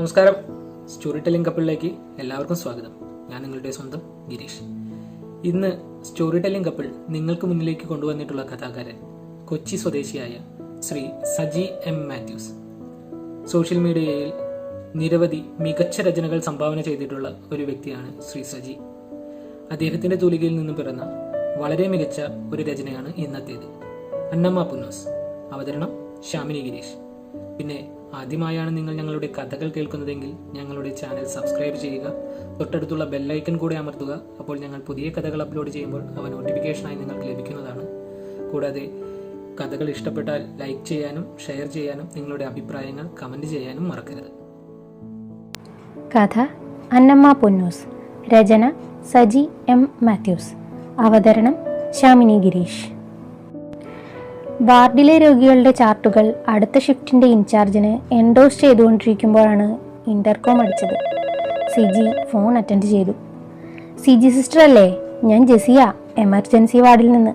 നമസ്കാരം. Story telling കപ്പിളിലേക്ക് എല്ലാവർക്കും സ്വാഗതം. ഞാൻ നിങ്ങളുടെ സ്വന്തം ഗിരീഷ്. ഇന്ന് സ്റ്റോറി ടെല്ലിംഗ് കപ്പിൾ നിങ്ങൾക്ക് മുന്നിലേക്ക് കൊണ്ടുവന്നിട്ടുള്ള കഥാകാരൻ കൊച്ചി സ്വദേശിയായ ശ്രീ സജി എം മാത്യൂസ്. സോഷ്യൽ മീഡിയയിൽ നിരവധി മികച്ച രചനകൾ സംഭാവന ചെയ്തിട്ടുള്ള ഒരു വ്യക്തിയാണ് ശ്രീ സജി. അദ്ദേഹത്തിന്റെ തൂലികയിൽ നിന്നും പിറന്ന വളരെ മികച്ച ഒരു രചനയാണ് ഇന്നത്തേത്. അന്നമ്മ പുന്നോസ്. അവതരണം ശ്യാമിനി ഗിരീഷ്. പിന്നെ ആദ്യമായാണ് നിങ്ങൾ ഞങ്ങളുടെ കഥകൾ കേൾക്കുന്നതെങ്കിൽ ഞങ്ങളുടെ ചാനൽ സബ്സ്ക്രൈബ് ചെയ്യുക തൊട്ടടുത്തുള്ള ബെല്ലൈക്കൺ കൂടെ അമർത്തുക. അപ്പോൾ ഞങ്ങൾ പുതിയ കഥകൾ അപ്ലോഡ് ചെയ്യുമ്പോൾ അവ നോട്ടിഫിക്കേഷനായി നിങ്ങൾക്ക് ലഭിക്കുന്നതാണ്. കൂടാതെ കഥകൾ ഇഷ്ടപ്പെട്ടാൽ ലൈക്ക് ചെയ്യാനും ഷെയർ ചെയ്യാനും നിങ്ങളുടെ അഭിപ്രായങ്ങൾ കമന്റ് ചെയ്യാനും മറക്കരുത്. കഥ അന്നമ്മ പൊന്നൂസ് രചന സജി എം മാത്യൂസ് അവതരണം ശാമിനി ഗിരീഷ്. വാർഡിലെ രോഗികളുടെ ചാർട്ടുകൾ അടുത്ത ഷിഫ്റ്റിന്റെ ഇൻചാർജിന് എൻഡോസ് ചെയ്തുകൊണ്ടിരിക്കുമ്പോഴാണ് ഇന്റർകോം അടിച്ചത്. സിജി ഫോൺ അറ്റൻഡ് ചെയ്തു. സിജി സിസ്റ്റർ അല്ലേ? ഞാൻ ജെസിയ എമർജൻസി വാർഡിൽ നിന്ന്.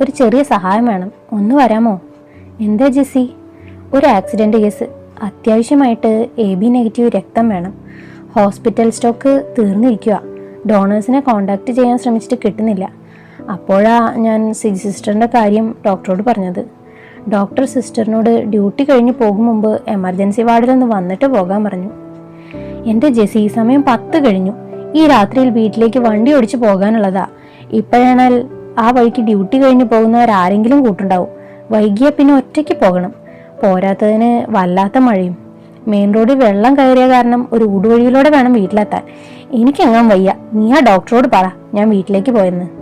ഒരു ചെറിയ സഹായം വേണം. ഒന്ന് വരാമോ? എന്താ ജെസി? ഒരു ആക്സിഡന്റ് കേസ് അത്യാവശ്യമായിട്ട് എ ബി നെഗറ്റീവ് രക്തം വേണം. ഹോസ്പിറ്റൽ സ്റ്റോക്ക് തീർന്നിരിക്കുക ഡോണേഴ്സിനെ കോണ്ടാക്ട് ചെയ്യാൻ ശ്രമിച്ചിട്ട് കിട്ടുന്നില്ല. അപ്പോഴാ ഞാൻ സിസ്റ്ററിന്റെ കാര്യം ഡോക്ടറോട് പറഞ്ഞത്. ഡോക്ടർ സിസ്റ്ററിനോട് ഡ്യൂട്ടി കഴിഞ്ഞ് പോകും മുമ്പ് എമർജൻസി വാർഡിൽ നിന്ന് വന്നിട്ട് പോകാൻ പറഞ്ഞു. എന്റെ ജെസി സമയം പത്ത് കഴിഞ്ഞു. ഈ രാത്രിയിൽ വീട്ടിലേക്ക് വണ്ടി ഓടിച്ച് പോകാനുള്ളതാ. ഇപ്പോഴാണാൽ ആ വഴിക്ക് ഡ്യൂട്ടി കഴിഞ്ഞ് പോകുന്നവരാരെങ്കിലും കൂട്ടുണ്ടാവും. വൈകിയ പിന്നെ ഒറ്റയ്ക്ക് പോകണം. പോരാത്തതിന് വല്ലാത്ത മഴയും. മെയിൻ റോഡിൽ വെള്ളം കയറിയ കാരണം ഒരു ഊടുവഴിയിലൂടെ വേണം വീട്ടിലെത്താൻ. എനിക്കെങ്ങാൻ വയ്യ. നീ ആ ഡോക്ടറോട് പറ. ഞാൻ വീട്ടിലേക്ക് പോയെന്ന്.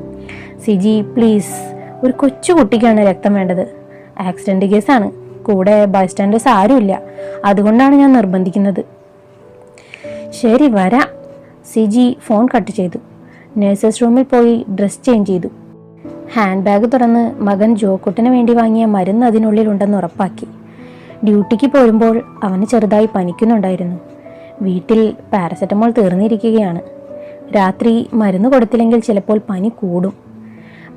സിജി പ്ലീസ് ഒരു കൊച്ചു കുട്ടിക്കാണ് രക്തം വേണ്ടത്. ആക്സിഡന്റ് കേസാണ് കൂടെ ബൈസ്റ്റാൻഡേഴ്സ് ആരുമില്ല അതുകൊണ്ടാണ് ഞാൻ നിർബന്ധിക്കുന്നത്. ശരി വരാം. സിജി ഫോൺ കട്ട് ചെയ്തു. നഴ്സസ് റൂമിൽ പോയി ഡ്രസ് ചേഞ്ച് ചെയ്തു. ഹാൻഡ് ബാഗ് തുറന്ന് മകൻ ജോക്കുട്ടിന് വേണ്ടി വാങ്ങിയ മരുന്ന് അതിനുള്ളിലുണ്ടെന്ന് ഉറപ്പാക്കി. ഡ്യൂട്ടിക്ക് പോരുമ്പോൾ അവന് ചെറുതായി പനിക്കുന്നുണ്ടായിരുന്നു. വീട്ടിൽ പാരസെറ്റമോൾ തീർന്നിരിക്കുകയാണ്. രാത്രി മരുന്ന് കൊടുത്തില്ലെങ്കിൽ ചിലപ്പോൾ പനി കൂടും.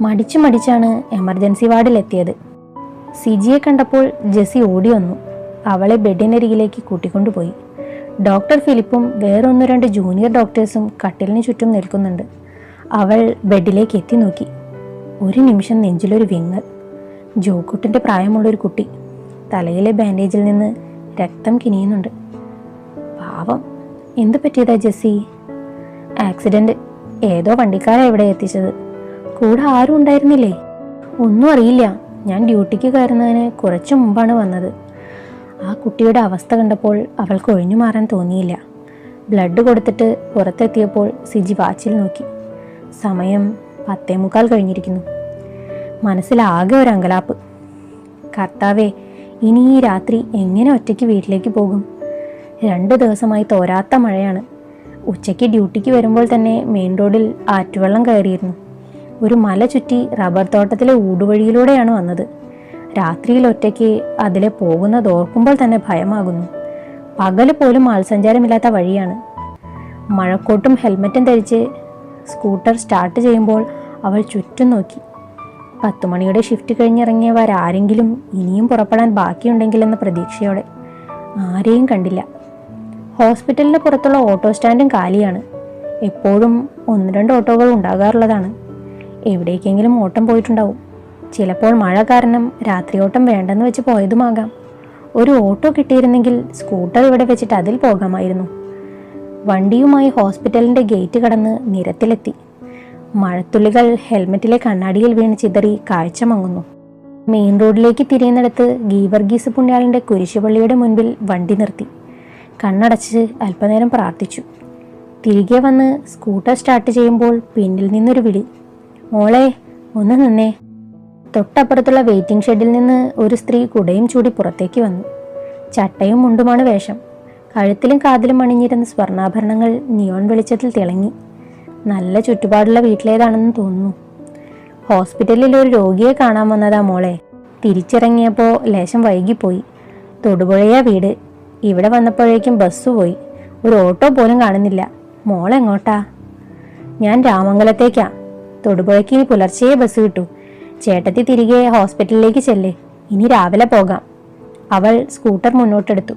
മടിച്ചു മടിച്ചാണ് എമർജൻസി വാർഡിലെത്തിയത്. സിജിയെ കണ്ടപ്പോൾ ജെസി ഓടി വന്നു. അവളെ ബെഡിനരികിലേക്ക് കൂട്ടിക്കൊണ്ടുപോയി. ഡോക്ടർ ഫിലിപ്പും വേറൊന്നു രണ്ട് ജൂനിയർ ഡോക്ടേഴ്സും കട്ടിലിന് ചുറ്റും നിൽക്കുന്നുണ്ട്. അവൾ ബെഡിലേക്ക് എത്തി നോക്കി. ഒരു നിമിഷം നെഞ്ചിലൊരു വിങ്ങൽ. ജോക്കുട്ടിന്റെ പ്രായമുള്ളൊരു കുട്ടി. തലയിലെ ബാൻഡേജിൽ നിന്ന് രക്തം കിനിയുന്നുണ്ട്. പാവം. എന്ത് പറ്റിയതാ ജെസ്സി? ആക്സിഡന്റ് ഏതോ വണ്ടിക്കാരാണ് ഇവിടെ എത്തിച്ചത്. കൂടെ ആരും ഉണ്ടായിരുന്നില്ലേ? ഒന്നും അറിയില്ല. ഞാൻ ഡ്യൂട്ടിക്ക് കയറുന്നതിന് കുറച്ചു മുമ്പാണ് വന്നത്. ആ കുട്ടിയുടെ അവസ്ഥ കണ്ടപ്പോൾ അവൾക്ക് ഒഴിഞ്ഞു മാറാൻ തോന്നിയില്ല. ബ്ലഡ് കൊടുത്തിട്ട് പുറത്തെത്തിയപ്പോൾ സിജി വാച്ചിൽ നോക്കി. സമയം പത്തേ മുക്കാൽ കഴിഞ്ഞിരിക്കുന്നു മനസ്സിലാകെ ഒരു അങ്കലാപ്പ്. കർത്താവേ ഇനി ഈ രാത്രി എങ്ങനെ ഒറ്റയ്ക്ക് വീട്ടിലേക്ക് പോകും? രണ്ട് ദിവസമായി തോരാത്ത മഴയാണ്. ഉച്ചയ്ക്ക് ഡ്യൂട്ടിക്ക് വരുമ്പോൾ തന്നെ മെയിൻ റോഡിൽ ആറ്റുവെള്ളം കയറിയിരുന്നു. ഒരു മല ചുറ്റി റബ്ബർ തോട്ടത്തിലെ ഊടുവഴിയിലൂടെയാണ് വന്നത്. രാത്രിയിൽ ഒറ്റയ്ക്ക് അതിലെ പോകുന്നത് ഓർക്കുമ്പോൾ തന്നെ ഭയമാകുന്നു. പകൽ പോലും ആൾസഞ്ചാരമില്ലാത്ത വഴിയാണ്. മഴക്കോട്ടും ഹെൽമറ്റും ധരിച്ച് സ്കൂട്ടർ സ്റ്റാർട്ട് ചെയ്യുമ്പോൾ അവൾ ചുറ്റും നോക്കി. പത്തുമണിയുടെ ഷിഫ്റ്റ് കഴിഞ്ഞിറങ്ങിയവർ ആരെങ്കിലും ഇനിയും പുറപ്പെടാൻ ബാക്കിയുണ്ടെങ്കിലെന്ന പ്രതീക്ഷയോടെ. ആരെയും കണ്ടില്ല. ഹോസ്പിറ്റലിന് പുറത്തുള്ള ഓട്ടോ സ്റ്റാൻഡും കാലിയാണ്. എപ്പോഴും ഒന്ന് രണ്ട് ഓട്ടോകൾ ഉണ്ടാകാറുള്ളതാണ്. എവിടേക്കെങ്കിലും ഓട്ടം പോയിട്ടുണ്ടാവും. ചിലപ്പോൾ മഴ കാരണം രാത്രി ഓട്ടം വേണ്ടെന്ന് വെച്ച് പോയതുമാകാം. ഒരു ഓട്ടോ കിട്ടിയിരുന്നെങ്കിൽ സ്കൂട്ടർ ഇവിടെ വെച്ചിട്ട് അതിൽ പോകാമായിരുന്നു. വണ്ടിയുമായി ഹോസ്പിറ്റലിന്റെ ഗേറ്റ് കടന്ന് നിരത്തിലെത്തി. മഴത്തുള്ളികൾ ഹെൽമെറ്റിലെ കണ്ണാടിയിൽ വീണ് ചിതറി കാഴ്ച മങ്ങുന്നു. മെയിൻ റോഡിലേക്ക് തിരിയുന്നിടത്ത് ഗീവർഗീസ് പുണ്യാളിന്റെ കുരിശുപള്ളിയുടെ മുൻപിൽ വണ്ടി നിർത്തി. കണ്ണടച്ച് അല്പനേരം പ്രാർത്ഥിച്ചു. തിരികെ വന്ന് സ്കൂട്ടർ സ്റ്റാർട്ട് ചെയ്യുമ്പോൾ പിന്നിൽ നിന്നൊരു വിളി. മോളെ ഒന്ന് നിന്നേ. തൊട്ടപ്പുറത്തുള്ള വെയിറ്റിംഗ് ഷെഡിൽ നിന്ന് ഒരു സ്ത്രീ കുടയും ചൂടി പുറത്തേക്ക് വന്നു. ചട്ടയും മുണ്ടുമാണ് വേഷം. കഴുത്തിലും കാതിലും അണിഞ്ഞിരുന്ന സ്വർണാഭരണങ്ങൾ നിയോൺ വെളിച്ചത്തിൽ തിളങ്ങി. നല്ല ചുറ്റുപാടുള്ള വീട്ടിലേതാണെന്ന് തോന്നുന്നു. ഹോസ്പിറ്റലിൽ ഒരു രോഗിയെ കാണാൻ വന്നതാ മോളെ. തിരിച്ചിറങ്ങിയപ്പോൾ ലേശം വൈകിപ്പോയി. തൊടുപുഴയാ വീട്. ഇവിടെ വന്നപ്പോഴേക്കും ബസ് പോയി. ഒരു ഓട്ടോ പോലും കാണുന്നില്ല. മോളെങ്ങോട്ടാ? ഞാൻ രാമംഗലത്തേക്കാ. തൊടുപുഴയ്ക്ക് ഇനി പുലർച്ചയെ ബസ് കിട്ടൂ. ചേട്ടത്തി തിരികെ ഹോസ്പിറ്റലിലേക്ക് ചെല്ലേ. ഇനി രാവിലെ പോകാം. അവൾ സ്കൂട്ടർ മുന്നോട്ടെടുത്തു.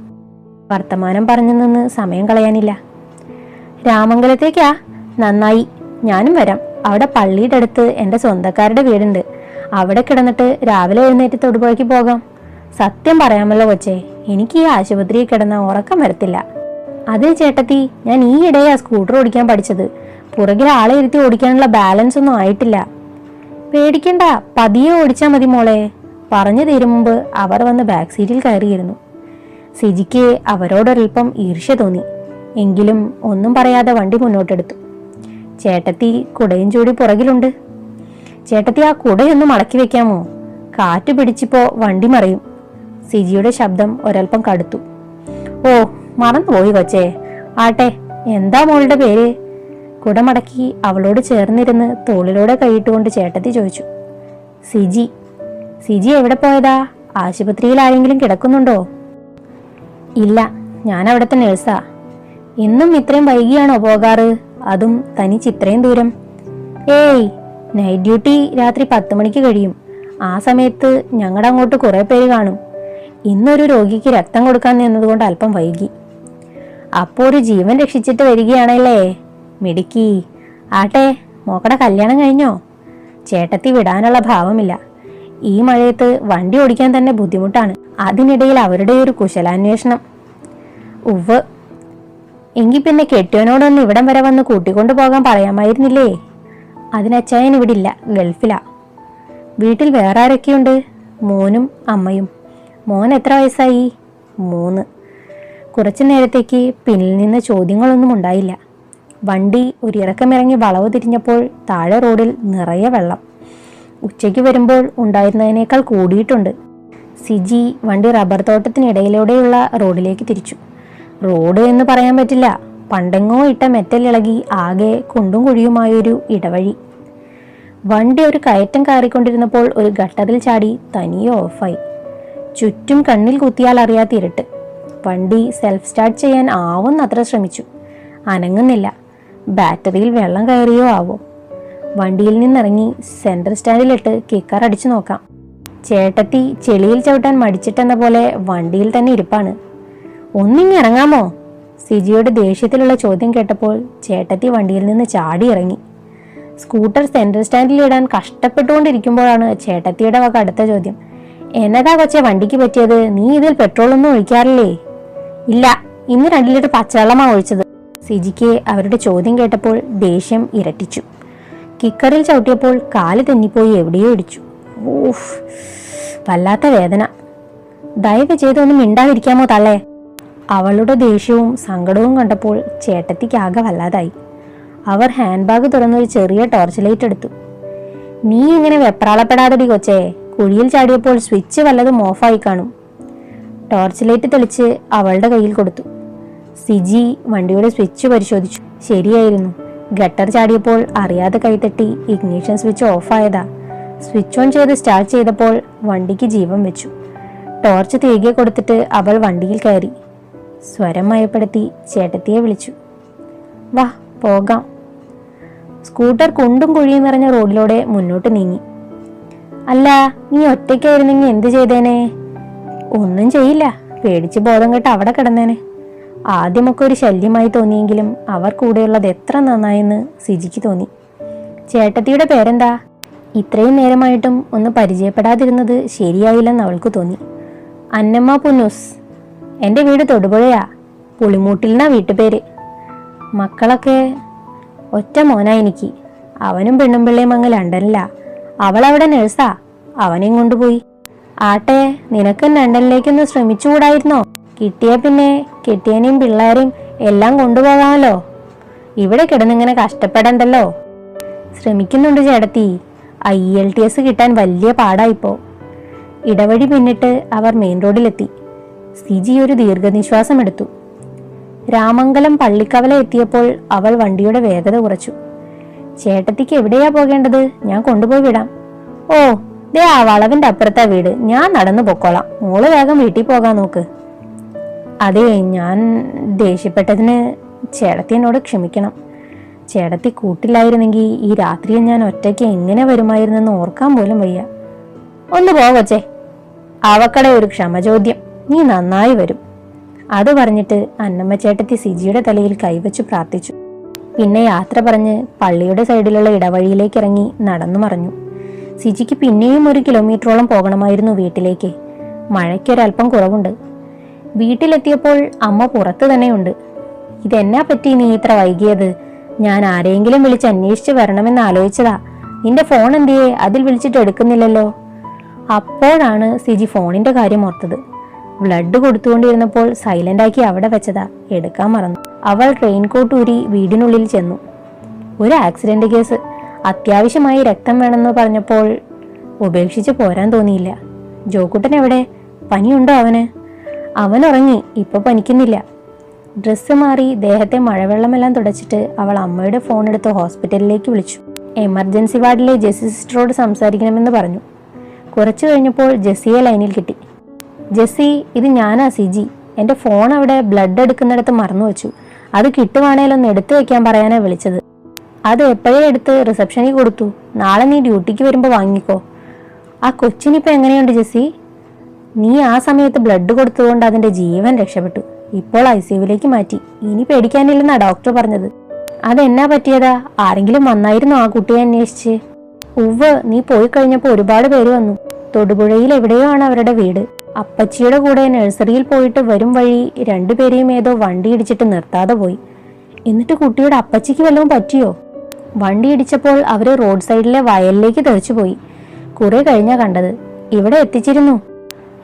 വർത്തമാനം പറഞ്ഞു നിന്ന് സമയം കളയാനില്ല. രാമംഗലത്തേക്കാ? നന്നായി. ഞാനും വരാം. അവിടെ പള്ളിയുടെ അടുത്ത് എന്റെ സ്വന്തക്കാരുടെ വീടുണ്ട്. അവിടെ കിടന്നിട്ട് രാവിലെ എഴുന്നേറ്റ് തൊടുപുഴയ്ക്ക് പോകാം. സത്യം പറയാമല്ലോ കൊച്ചേ എനിക്ക് ഈ ആശുപത്രിയിൽ കിടന്ന ഉറക്കം വരത്തില്ല. അതെ ചേട്ടത്തി ഞാൻ ഈ ഇടയാ സ്കൂട്ടർ ഓടിക്കാൻ പഠിച്ചത്. പുറകിൽ ആളെ ഇരുത്തി ഓടിക്കാനുള്ള ബാലൻസ് ഒന്നും ആയിട്ടില്ല. പേടിക്കണ്ട പതിയെ ഓടിച്ചാൽ മതി മോളെ. പറഞ്ഞു തീരും മുമ്പ് അവർ വന്ന് ബാക്ക് സീറ്റിൽ കയറിയിരുന്നു. സിജിക്ക് അവരോടൊരൽപ്പം ഈർഷ്യ തോന്നി. എങ്കിലും ഒന്നും പറയാതെ വണ്ടി മുന്നോട്ടെടുത്തു. ചേട്ടത്തി കുടയും ചൂടി പുറകിലുണ്ട്. ചേട്ടത്തി ആ കുടയൊന്ന് മടക്കി വെക്കാമോ? കാറ്റ് പിടിച്ചിപ്പോ വണ്ടി മറിയും. സിജിയുടെ ശബ്ദം ഒരൽപ്പം കടുത്തു. ഓ മറന്നുപോയി കൊച്ചേ. ആട്ടെ എന്താ മോളുടെ പേര്? കുടമടക്കി അവളോട് ചേർന്നിരുന്ന് തോളിലൂടെ കൈയിട്ടുകൊണ്ട് ചേട്ടത്തി ചോദിച്ചു സിജി സിജി എവിടെ പോയതാ? ആശുപത്രിയിൽ ആരെങ്കിലും കിടക്കുന്നുണ്ടോ? ഇല്ല ഞാൻ അവിടുത്തെ നേഴ്സാ. എന്നും ഇത്രയും വൈകിയാണോ പോകാറ്? അതും തനിച്ച് ഇത്രയും ദൂരം. ഏയ് നൈറ്റ് ഡ്യൂട്ടി രാത്രി പത്ത് മണിക്ക് കഴിയും. ആ സമയത്ത് ഞങ്ങളുടെ അങ്ങോട്ട് കുറേ പേര് കാണും. ഇന്നൊരു രോഗിക്ക് രക്തം കൊടുക്കാൻ നിന്നതുകൊണ്ട് അല്പം വൈകി. അപ്പോൾ ഒരു ജീവൻ രക്ഷിച്ചിട്ട് വരികയാണല്ലേ? മിടുക്കി. ആട്ടെ മോക്കടെ കല്യാണം കഴിഞ്ഞോ? ചേട്ടത്തി വിടാനുള്ള ഭാവമില്ല. ഈ മഴയത്ത് വണ്ടി ഓടിക്കാൻ തന്നെ ബുദ്ധിമുട്ടാണ്. അതിനിടയിൽ അവരുടെ ഒരു കുശലാന്വേഷണം. ഉവ് എങ്കിൽ പിന്നെ കെട്ടിയവനോടൊന്ന് ഇവിടം വരെ വന്ന് കൂട്ടിക്കൊണ്ടു പോകാൻ പറയാമായിരുന്നില്ലേ? അതിനച്ചായൻ ഇവിടെ ഇല്ല ഗൾഫിലാ. വീട്ടിൽ വേറെ ആരൊക്കെയുണ്ട് മോനും അമ്മയും. മോൻ എത്ര വയസ്സായി? മൂന്ന്. കുറച്ചു നേരത്തേക്ക് പിന്നിൽ നിന്ന് ചോദ്യങ്ങളൊന്നും ഉണ്ടായില്ല. വണ്ടി ഒരു ഒരിറക്കമിറങ്ങി വളവ് തിരിഞ്ഞപ്പോൾ താഴെ റോഡിൽ നിറയെ വെള്ളം. ഉച്ചയ്ക്ക് വരുമ്പോൾ ഉണ്ടായിരുന്നതിനേക്കാൾ കൂടിയിട്ടുണ്ട്. സിജി വണ്ടി റബ്ബർ തോട്ടത്തിനിടയിലൂടെയുള്ള റോഡിലേക്ക് തിരിച്ചു. റോഡ് എന്ന് പറയാൻ പറ്റില്ല പണ്ടെങ്ങോ ഇട്ട മെറ്റലിളകി ആകെ കുണ്ടും കുഴിയുമായൊരു ഇടവഴി. വണ്ടി ഒരു കയറ്റം കയറിക്കൊണ്ടിരുന്നപ്പോൾ ഒരു ഘട്ടത്തിൽ ചാടി തനിയെ ഓഫായി. ചുറ്റും കണ്ണിൽ കുത്തിയാൽ അറിയാത്ത ഇരുട്ട്. വണ്ടി സെൽഫ് സ്റ്റാർട്ട് ചെയ്യാൻ ആവുന്നത്ര ശ്രമിച്ചു. അനങ്ങുന്നില്ല. ബാറ്ററിയിൽ വെള്ളം കയറിയോ ആവോ? വണ്ടിയിൽ നിന്നിറങ്ങി സെൻട്രൽ സ്റ്റാൻഡിലിട്ട് കിക്കർ അടിച്ചു നോക്കാം. ചേട്ടത്തി ചെളിയിൽ ചവിട്ടാൻ മടിച്ചിട്ടെന്ന പോലെ വണ്ടിയിൽ തന്നെ ഇരിപ്പാണ്. ഒന്നിങ്ങി ഇറങ്ങാമോ? സിജിയുടെ ദേഷ്യത്തിലുള്ള ചോദ്യം കേട്ടപ്പോൾ ചേട്ടത്തി വണ്ടിയിൽ നിന്ന് ചാടി ഇറങ്ങി. സ്കൂട്ടർ സെൻട്രൽ സ്റ്റാൻഡിൽ ഇടാൻ കഷ്ടപ്പെട്ടുകൊണ്ടിരിക്കുമ്പോഴാണ് ചേട്ടത്തിയുടെ വക അടുത്ത ചോദ്യം. എന്നതാ കൊച്ചെ വണ്ടിക്ക് പറ്റിയത്? നീ ഇതിൽ പെട്രോളൊന്നും ഒഴിക്കാറില്ലേ? ഇല്ല ഇന്ന് രണ്ട് ലിറ്റർ പച്ചവെള്ളമാണ് ഒഴിച്ചത്. സിജിക്ക് അവരുടെ ചോദ്യം കേട്ടപ്പോൾ ദേഷ്യം ഇരട്ടിച്ചു. കിക്കറിൽ ചവിട്ടിയപ്പോൾ കാൽ തെന്നിപ്പോയി എവിടെയോ ഇടിച്ചു. ഊഫ് വല്ലാത്ത വേദന. ദയവ് ചെയ്തൊന്നും മിണ്ടാതിരിക്കാമോ തള്ളേ? അവളുടെ ദേഷ്യവും സങ്കടവും കണ്ടപ്പോൾ ചേട്ടത്തിക്കാകെ വല്ലാതായി. അവർ ഹാൻഡ് ബാഗ് തുറന്നൊരു ചെറിയ ടോർച്ച് ലൈറ്റ് എടുത്തു. നീ ഇങ്ങനെ വെപ്രാളപ്പെടാതടി കൊച്ചേ. കുഴിയിൽ ചാടിയപ്പോൾ സ്വിച്ച് വല്ലതും ഓഫായി കാണും. ടോർച്ച് ലൈറ്റ് തെളിച്ച് അവളുടെ കയ്യിൽ കൊടുത്തു. സിജി വണ്ടിയുടെ സ്വിച്ച് പരിശോധിച്ചു. ശരിയായിരുന്നു. ഗട്ടർ ചാടിയപ്പോൾ അറിയാതെ കൈത്തട്ടി ഇഗ്നീഷൻ സ്വിച്ച് ഓഫായതാ. സ്വിച്ച് ഓൺ ചെയ്ത് സ്റ്റാർട്ട് ചെയ്തപ്പോൾ വണ്ടിക്ക് ജീവൻ വെച്ചു. ടോർച്ച് തിരികെ കൊടുത്തിട്ട് അവൾ വണ്ടിയിൽ കയറി. സ്വരം മയപ്പെടുത്തി ചേട്ടത്തിയെ വിളിച്ചു. വാ പോകാം. സ്കൂട്ടർ കുണ്ടും കുഴിയും നിറഞ്ഞ റോഡിലൂടെ മുന്നോട്ട് നീങ്ങി. അല്ല നീ ഒറ്റയ്ക്കായിരുന്നെങ്കിൽ എന്ത് ചെയ്തേനെ? ഒന്നും ചെയ്യില്ല. പേടിച്ച് ബോധം കെട്ട് അവിടെ കിടന്നേനെ. ആദ്യമൊക്കെ ഒരു ശല്യമായി തോന്നിയെങ്കിലും അവർ കൂടെയുള്ളത് എത്ര നന്നായെന്ന് സിജിക്ക് തോന്നി. ചേട്ടത്തിയുടെ പേരെന്താ? ഇത്രയും നേരമായിട്ടും ഒന്ന് പരിചയപ്പെടാതിരുന്നത് ശരിയായില്ലെന്ന് അവൾക്ക് തോന്നി. അന്നമ്മ പുന്നൂസ്. എന്റെ വീട് തൊടുപുഴയാ. പുളിമൂട്ടിലിനാ വീട്ടുപേര്. മക്കളൊക്കെ ഒറ്റ മോനാ എനിക്ക്. അവനും പെണ്ണും പിള്ളയും അങ്ങ് ലണ്ടനില്ല അവളവിടെ നഴ്സാ. അവനെയും കൊണ്ടുപോയി. ആട്ടെ നിനക്കും ലണ്ടനിലേക്കൊന്ന് ശ്രമിച്ചുകൂടായിരുന്നോ? കിട്ടിയ പിന്നെ കിട്ടിയനെയും പിള്ളേരെയും എല്ലാം കൊണ്ടുപോകാമല്ലോ. ഇവിടെ കിടന്നിങ്ങനെ കഷ്ടപ്പെടണ്ടല്ലോ. ശ്രമിക്കുന്നുണ്ട് ചേട്ടത്തി. ഐ എൽ ടി എസ് കിട്ടാൻ വലിയ പാടായിപ്പോ. ഇടവഴി പിന്നിട്ട് അവർ മെയിൻ റോഡിലെത്തി. സിജി ഒരു ദീർഘനിശ്വാസം എടുത്തു. രാമംഗലം പള്ളിക്കവല എത്തിയപ്പോൾ അവൾ വണ്ടിയുടെ വേഗത കുറച്ചു. ചേട്ടത്തിക്ക് എവിടെയാ പോകേണ്ടത്? ഞാൻ കൊണ്ടുപോയി വിടാം. ഓ ദേ ആ വളവിന്റെ അപ്പുറത്തെ വീട്. ഞാൻ നടന്നു പൊക്കോളാം. മോൾ വേഗം വീട്ടിൽ പോകാൻ നോക്ക്. അതെ ഞാൻ ദേഷ്യപ്പെട്ടതിന് ചേട്ടത്തി എന്നോട് ക്ഷമിക്കണം. ചേടത്തി കൂട്ടില്ലായിരുന്നെങ്കിൽ ഈ രാത്രിയിൽ ഞാൻ ഒറ്റയ്ക്ക് എങ്ങനെ വരുമായിരുന്നെന്ന് ഓർക്കാൻ പോലും വയ്യ. ഒന്ന് പോവച്ചേ അവക്കടെ ഒരു ക്ഷമചോദ്യം നീ നന്നായി വരും. അത് പറഞ്ഞിട്ട് അന്നമ്മ ചേട്ടത്തി സിജിയുടെ തലയിൽ കൈവച്ചു പ്രാർത്ഥിച്ചു. പിന്നെ യാത്ര പറഞ്ഞ് പള്ളിയുടെ സൈഡിലുള്ള ഇടവഴിയിലേക്ക് ഇറങ്ങി നടന്നു മറഞ്ഞു. സിജിക്ക് പിന്നെയും ഒരു കിലോമീറ്ററോളം പോകണമായിരുന്നു വീട്ടിലേക്ക്. മഴയ്ക്കൊരൽപ്പം കുറവുണ്ട്. വീട്ടിലെത്തിയപ്പോൾ അമ്മ പുറത്തു തന്നെയുണ്ട്. ഇതെന്നാ പറ്റി നീ ഇത്ര വൈകിയത്? ഞാൻ ആരെങ്കിലും വിളിച്ച് അന്വേഷിച്ച് വരണമെന്ന് ആലോചിച്ചതാ. നിന്റെ ഫോൺ എന്തിയേ? അതിൽ വിളിച്ചിട്ട് എടുക്കുന്നില്ലല്ലോ. അപ്പോഴാണ് സിജി ഫോണിന്റെ കാര്യം ഓർത്തത്. ബ്ലഡ് കൊടുത്തുകൊണ്ടിരുന്നപ്പോൾ സൈലന്റ് ആക്കി അവിടെ വെച്ചതാ. എടുക്കാൻ മറന്നു. അവൾ ട്രെയിൻ കോട്ട് ഊരി വീടിനുള്ളിൽ ചെന്നു. ഒരു ആക്സിഡന്റ് കേസ്. അത്യാവശ്യമായി രക്തം വേണമെന്ന് പറഞ്ഞപ്പോൾ ഉപേക്ഷിച്ച് പോരാൻ തോന്നിയില്ല. ജോക്കുട്ടൻ എവിടെ? പനിയുണ്ടോ അവന്? അവൻ ഉറങ്ങി ഇപ്പൊ പനിക്കുന്നില്ല. ഡ്രസ്സ് മാറി ദേഹത്തെ മഴവെള്ളമെല്ലാം തുടച്ചിട്ട് അവൾ അമ്മയുടെ ഫോൺ എടുത്ത് ഹോസ്പിറ്റലിലേക്ക് വിളിച്ചു. എമർജൻസി വാർഡിലെ ജെസ്സി സിസ്റ്ററോട് സംസാരിക്കണമെന്ന് പറഞ്ഞു. കുറച്ചു കഴിഞ്ഞപ്പോൾ ജെസ്സിയെ ലൈനിൽ കിട്ടി. ജെസ്സി ഇത് ഞാനാ സിജി. എന്റെ ഫോൺ അവിടെ ബ്ലഡ് എടുക്കുന്നിടത്ത് മറന്നു വെച്ചു അത് കിട്ടുവാണേലൊന്ന് എടുത്തു വെക്കാൻ പറയാനാ വിളിച്ചത്. അത് എപ്പോഴേ എടുത്ത് റിസപ്ഷനിൽ കൊടുത്തു? നാളെ നീ ഡ്യൂട്ടിക്ക് വരുമ്പോൾ വാങ്ങിക്കോ. ആ കൊച്ചിനിപ്പോൾ എങ്ങനെയുണ്ട് ജെസ്സി? നീ ആ സമയത്ത് ബ്ലഡ് കൊടുത്തതുകൊണ്ട് അതിന്റെ ജീവൻ രക്ഷപ്പെട്ടു. ഇപ്പോൾ ഐ സിയുവിലേക്ക് മാറ്റി. ഇനി പേടിക്കാനില്ലെന്നാ ഡോക്ടർ പറഞ്ഞത്. അതെന്നാ പറ്റിയതാ? ആരെങ്കിലും വന്നായിരുന്നു ആ കുട്ടിയെ അന്വേഷിച്ച്? ഉവ്വ് നീ പോയി കഴിഞ്ഞപ്പോൾ ഒരുപാട് പേര് വന്നു. തൊടുപുഴയിൽ എവിടെയോ ആണ് അവരുടെ വീട്. അപ്പച്ചിയുടെ കൂടെ നഴ്സറിയിൽ പോയിട്ട് വരും വഴി രണ്ടുപേരെയും ഏതോ വണ്ടി ഇടിച്ചിട്ട് നിർത്താതെ പോയി. എന്നിട്ട് കുട്ടിയുടെ അപ്പച്ചിക്ക് വല്ലതും പറ്റിയോ? വണ്ടി ഇടിച്ചപ്പോൾ അവർ റോഡ് സൈഡിലെ വയലിലേക്ക് തെറിച്ചു പോയി കുറെ കഴിഞ്ഞാ കണ്ടത്. ഇവിടെ എത്തിച്ചിരുന്നു.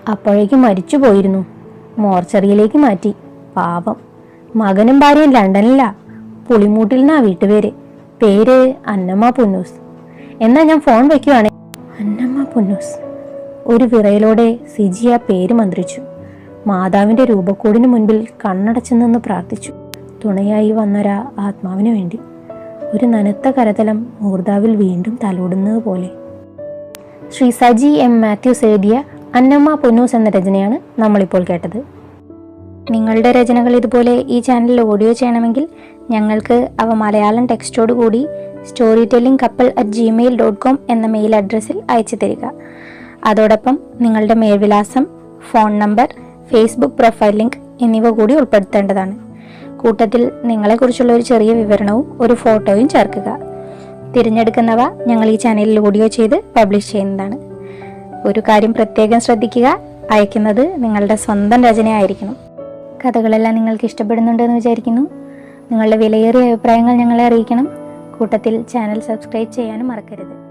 അപ്പോഴേക്കും മരിച്ചു പോയിരുന്നു. മോർച്ചറിയിലേക്ക് മാറ്റി. പാപം മകനും ഭാര്യയും ലണ്ടനില്ല പുളിമൂട്ടിൽ നിന്നാ വീട്ടുപേര്. പേര് അന്നമ്മ പുന്നൂസ്. എന്നാ ഞാൻ ഫോൺ വെക്കുവാണേ അന്നമ്മ പുന്നൂസ്. ഒരു വിറയലോടെ സിജി ആ പേര് മന്ത്രിച്ചു. മാതാവിന്റെ രൂപക്കൂടിന് മുൻപിൽ കണ്ണടച്ചു നിന്ന് പ്രാർത്ഥിച്ചു. തുണയായി വന്നൊരാ ആത്മാവിനു വേണ്ടി. ഒരു നനുത്ത കരതലം മൂർദാവിൽ വീണ്ടും തലോടുന്നത് പോലെ. ശ്രീ സജി എം മാത്യൂസ് എഴുതിയ അന്നമ്മ പൊന്നൂസ് എന്ന രചനയാണ് നമ്മളിപ്പോൾ കേട്ടത്. നിങ്ങളുടെ രചനകൾ ഇതുപോലെ ഈ ചാനലിൽ ഓഡിയോ ചെയ്യണമെങ്കിൽ ഞങ്ങൾക്ക് അവ മലയാളം ടെക്സ്റ്റോട് കൂടി story telling couple at Gmail dot com എന്ന മെയിൽ അഡ്രസ്സിൽ അയച്ചു തരിക. അതോടൊപ്പം നിങ്ങളുടെ മേൽവിലാസം phone number Facebook profile link എന്നിവ കൂടി ഉൾപ്പെടുത്തേണ്ടതാണ്. കൂട്ടത്തിൽ നിങ്ങളെക്കുറിച്ചുള്ള ഒരു ചെറിയ വിവരണവും ഒരു ഫോട്ടോയും ചേർക്കുക. തിരഞ്ഞെടുക്കുന്നവ ഞങ്ങൾ ഈ ചാനലിൽ ഓഡിയോ ചെയ്ത് പബ്ലിഷ് ചെയ്യുന്നതാണ്. ഒരു കാര്യം പ്രത്യേകം ശ്രദ്ധിക്കുക. അയക്കുന്നത് നിങ്ങളുടെ സ്വന്തം രചനയായിരിക്കണം. കഥകളെല്ലാം നിങ്ങൾക്ക് ഇഷ്ടപ്പെടുന്നുണ്ടെന്ന് വിചാരിക്കുന്നു. നിങ്ങളുടെ വിലയേറിയ അഭിപ്രായങ്ങൾ ഞങ്ങളെ അറിയിക്കണം. കൂട്ടത്തിൽ ചാനൽ സബ്സ്ക്രൈബ് ചെയ്യാനും മറക്കരുത്.